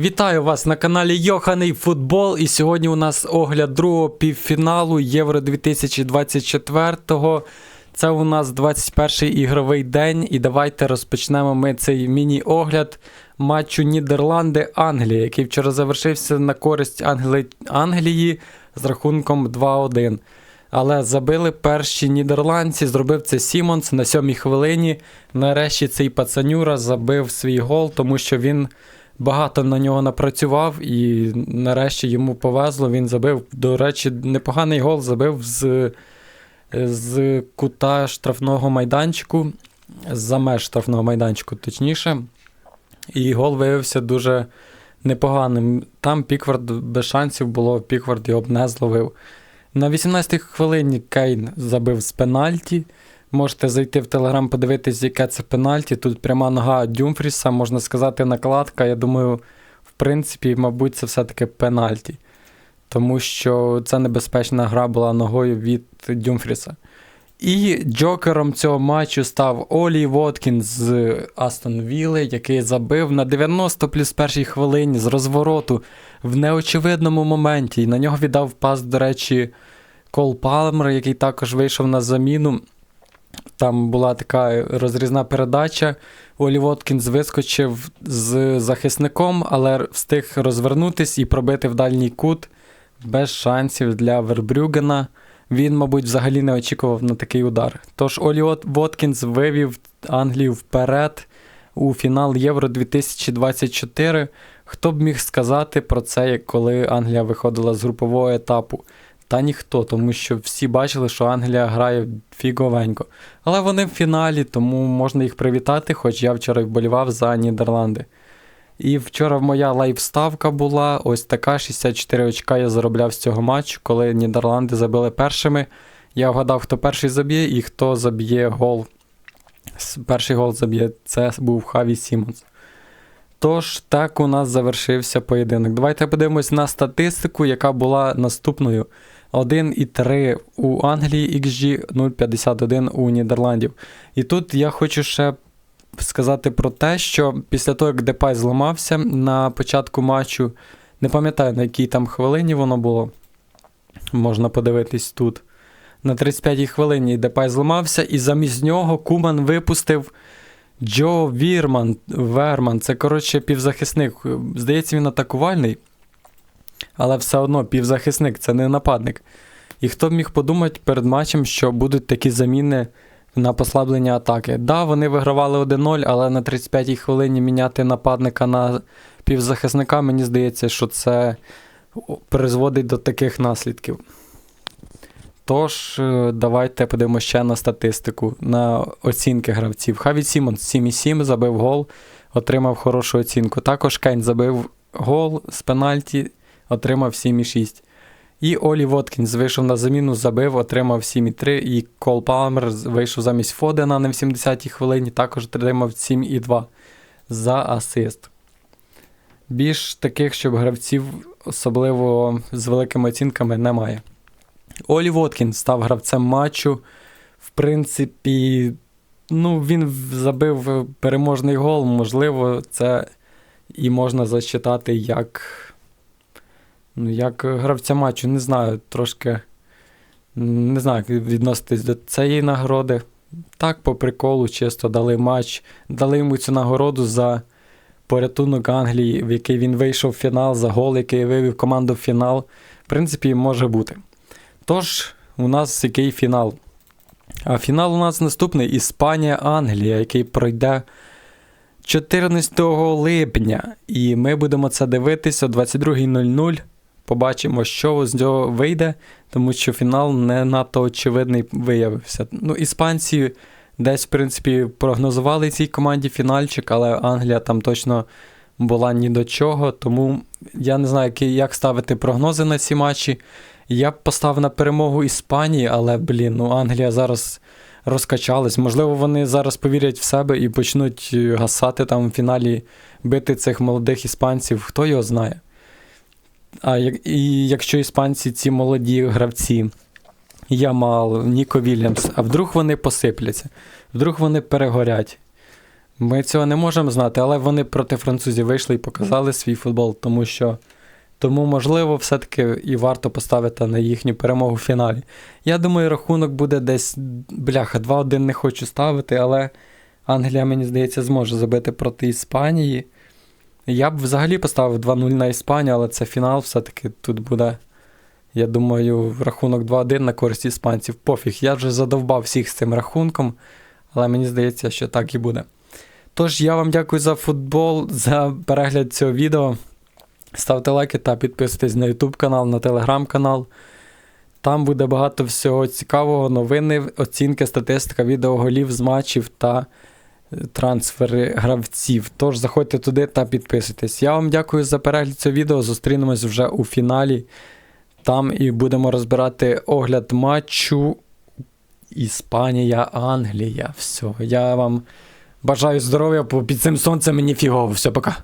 Вітаю вас на каналі Йоханий Футбол. І сьогодні у нас огляд другого півфіналу Євро 2024. Це у нас 21-й ігровий день. І давайте розпочнемо ми цей міні-огляд матчу Нідерланди-Англія, який вчора завершився на користь Англи... Англії з рахунком 2-1. Але забили перші нідерландці, зробив це Сімонс на сьомій хвилині. Нарешті цей пацанюра забив свій гол, тому що він багато на нього напрацював, і нарешті йому повезло. Він забив, до речі, непоганий гол забив з, з кута штрафного майданчику, з-за меж штрафного майданчику, точніше. І гол виявився дуже непоганим. Там Піквард без шансів було, Піквард його б не зловив. На 18-й хвилині Кейн забив з пенальті. Можете зайти в Телеграм, подивитись, яке це пенальті. Тут пряма нога Дюмфріса, можна сказати, накладка. Я думаю, в принципі, мабуть, це все-таки пенальті. Тому що це небезпечна гра була ногою від Дюмфріса. І джокером цього матчу став Олі Воткін з Астон Вілли, який забив на 90 плюс першій хвилині з розвороту в неочевидному моменті. І на нього віддав пас, до речі, Кол Палмер, який також вийшов на заміну. Там була така розрізна передача. Олі Воткінс вискочив з захисником, але встиг розвернутись і пробити в дальній кут без шансів для Вербрюгена. Він, мабуть, взагалі не очікував на такий удар. Тож Олі Воткінс вивів Англію вперед у фінал Євро 2024. Хто б міг сказати про це, коли Англія виходила з групового етапу? Та ніхто, тому що всі бачили, що Англія грає фіговенько. Але вони в фіналі, тому можна їх привітати, хоч я вчора вболівав за Нідерланди. І вчора моя лайвставка була ось така: 64 очка я заробляв з цього матчу, коли Нідерланди забили першими. Я вгадав, хто перший заб'є і хто заб'є гол. Перший гол заб'є, це був Хаві Сімонс. Тож, так у нас завершився поєдинок. Давайте подивимось на статистику, яка була наступною. 1,3 у Англії, XG 0,51 у Нідерландів. І тут я хочу ще сказати про те, що після того, як Депай зламався на початку матчу, не пам'ятаю, на якій там хвилині воно було. Можна подивитись тут. На 35-й хвилині Депай зламався, і замість нього Куман випустив Джо Вірман. Верман. Це, коротше, півзахисник. Здається, він атакувальний. Але все одно півзахисник, це не нападник. І хто б міг подумати перед матчем, що будуть такі заміни на послаблення атаки. Да, вони вигравали 1-0, але на 35-й хвилині міняти нападника на півзахисника, мені здається, що це призводить до таких наслідків. Тож, давайте подивимося ще на статистику, на оцінки гравців. Хаві Сімонс 7,7 забив гол, отримав хорошу оцінку. Також Кейн забив гол з пенальті, отримав 7,6. І Олі Воткінс вийшов на заміну, забив, отримав 7,3. І Кол Палмер вийшов замість Фодена на 70-й хвилині, також отримав 7,2 за асист. Більш таких, щоб гравців, особливо з великими оцінками, немає. Олі Воткінс став гравцем матчу. В принципі, ну, він забив переможний гол. Можливо, це і можна засчитати як. Ну, як гравця матчу, не знаю, трошки не знаю, як відноситись до цієї нагороди. Так, по приколу, чисто дали матч, дали йому цю нагороду за порятунок Англії, в який він вийшов в фінал, за гол, який вивів команду в фінал. В принципі, може бути. Тож, у нас який фінал? А фінал у нас наступний Іспанія-Англія, який пройде 14 липня. І ми будемо це дивитися о 22.00. Побачимо, що з нього вийде, тому що фінал не надто очевидний виявився. Ну, Іспанці десь, в принципі, прогнозували цій команді фінальчик, але Англія там точно була ні до чого. Тому я не знаю, як ставити прогнози на ці матчі. Я б поставив на перемогу Іспанії, але, блін, ну Англія зараз розкачалась. Можливо, вони зараз повірять в себе і почнуть гасати там в фіналі бити цих молодих іспанців. Хто його знає? А і якщо іспанці ці молоді гравці, Ямал, Ніко Вільямс, а вдруг вони посипляться, вдруг вони перегорять. Ми цього не можемо знати, але вони проти французів вийшли і показали свій футбол, тому що тому, можливо, все-таки і варто поставити на їхню перемогу в фіналі. Я думаю, рахунок буде десь, бляха, 2-1 не хочу ставити, але Англія, мені здається, зможе забити проти Іспанії. Я б взагалі поставив 2-0 на Іспанію, але це фінал, все-таки тут буде, я думаю, рахунок 2-1 на користь іспанців. Пофіг, я вже задовбав всіх з цим рахунком, але мені здається, що так і буде. Тож, я вам дякую за футбол, за перегляд цього відео. Ставте лайки та підписуйтесь на YouTube канал, на телеграм канал. Там буде багато всього цікавого, новини, оцінки, статистика, відео голів з матчів та трансфери гравців. Тож заходьте туди та підписуйтесь. Я вам дякую за перегляд цього відео. Зустрінемось вже у фіналі. Там і будемо розбирати огляд матчу Іспанія, Англія. Все. Я вам бажаю здоров'я, під цим сонцем мені фігово. Все, пока.